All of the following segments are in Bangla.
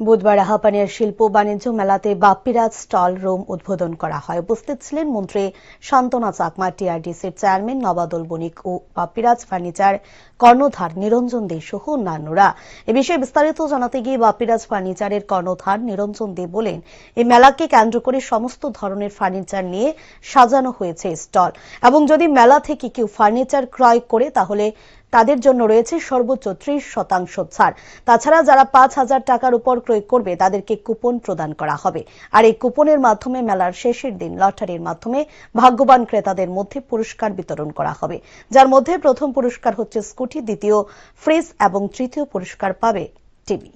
বুধবার হাপানিয়ার শিল্প বাণিজ্য মেলাতে বাপ্পিরাজ স্টল রুম উদ্বোধন করা হয়। উপস্থিত ছিলেন মন্ত্রী শান্তনা চাকমা টিআরডিসির চেয়ারম্যান নবাদল বণিক ও বাপ্পিরাজ ফার্নিচার কর্ণধার নিরঞ্জন দে সহ অন্যান্যরা। এ বিষয়ে বিস্তারিত জানাতে গিয়ে বাপ্পিরাজ ফার্নিচারের কর্ণধার নিরঞ্জন দে বলেন এই মেলাকে কেন্দ্র করে সমস্ত ধরনের ফার্নিচার নিয়ে সাজানো হয়েছে স্টল। এবং যদি মেলা থেকে কেউ ফার্নিচার ক্রয় করে, তাহলে তাদের জন্য রয়েছে সর্বোচ্চ ত্রিশ শতাংশ ছাড়। তাছাড়া যারা পাঁচ হাজার টাকার উপর ক্রয় করবে, তাদেরকে কুপন প্রদান করা হবে। আর এই কুপনের মাধ্যমে মেলার শেষের দিন লটারির মাধ্যমে ভাগ্যবান ক্রেতাদের মধ্যে পুরস্কার বিতরণ করা হবে। যার মধ্যে প্রথম পুরস্কার হচ্ছে স্কুটি, দ্বিতীয় ফ্রিজ এবং তৃতীয় পুরস্কার পাবে টিভি।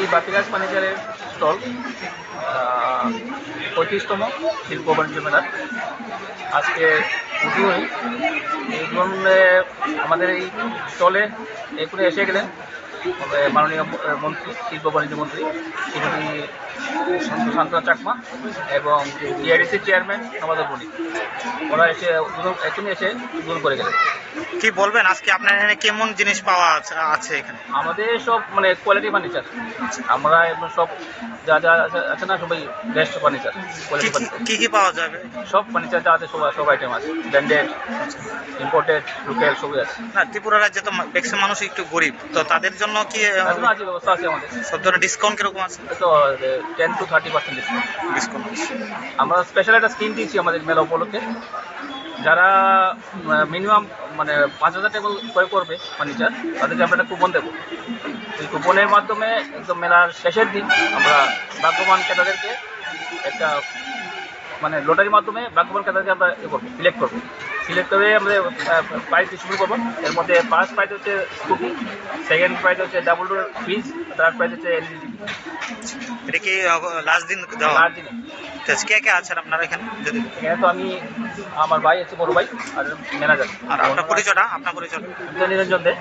এই স্টল পঁয়ত্রিশতম শিল্প বাণিজ্য মেলার। আজকে উদ্বোধনী এই আমাদের এই স্টলে এখানে এসে গেলেন। মাননীয় মন্ত্রী শিল্প বাণিজ্য মন্ত্রী শ্রীমতী শান্তনা চাকমা এবং টিআরডিসির চেয়ারম্যান আমাদের বণিক। ওরা এসে এখনই এসে উদ্বোধন করে গেলেন। কি বলবেন আজকে আপনার এখানে কেমন জিনিস পাওয়া আছে- এখানে? আমাদের সব মানে কোয়ালিটি ফার্নিচার আমরা সব যা যা আছে- না সবাই বেস্ট ফার্নিচার কি কোয়ালিটি কি- ফার্নিচার কি কি পাওয়া যাবে? সব ফার্নিচার যা আছে সব সব আইটেম আছে। ব্র্যান্ডেড ইম্পোর্টেড লোকাল সবই আছে। না ত্রিপুরা রাজ্যে তো ম্যাক্সিমাম মানুষ একটু গরিব তো তাদের জন্য কি এখনও আছে ব্যবস্থা আছে আমাদের। সব ধরনের ডিসকাউন্ট কীরকম আছে? তো ten to thirty percent discount আমরা স্পেশাল একটা স্কিম দিয়েছি আমাদের মেলা উপলক্ষে। যারা মিনিমাম মানে পাঁচ হাজার টাকা ক্রয় করবে ফার্নিচার তাদেরকে আমরা একটা কুপন দেবো। এই কুপনের মাধ্যমে একদম মেলার শেষের দিন আমরা ভাগ্যবান ক্রেতাদেরকে একটা মানে লটারির মাধ্যমে ভাগ্যবান ক্রেতাদেরকে আমরা এ করব সিলেক্ট করব। সিলেক্ট করে আমরা প্রাইজ শুরু করব। এর মধ্যে ফার্স্ট প্রাইজ হচ্ছে স্কুটি সেকেন্ড প্রাইজ হচ্ছে double door fridge third prize হচ্ছে এলইডি টিভি এটা কি লাস্ট দিন দেওয়া? লাস্ট দিনে। কে কে আছেন আপনারা এখানে? যদি এখানে তো আমি আমার ভাই আছে বড় ভাই আর ম্যানেজার আর আপনার পরিচয়টা? আপনার পরিচয় নিরঞ্জন দে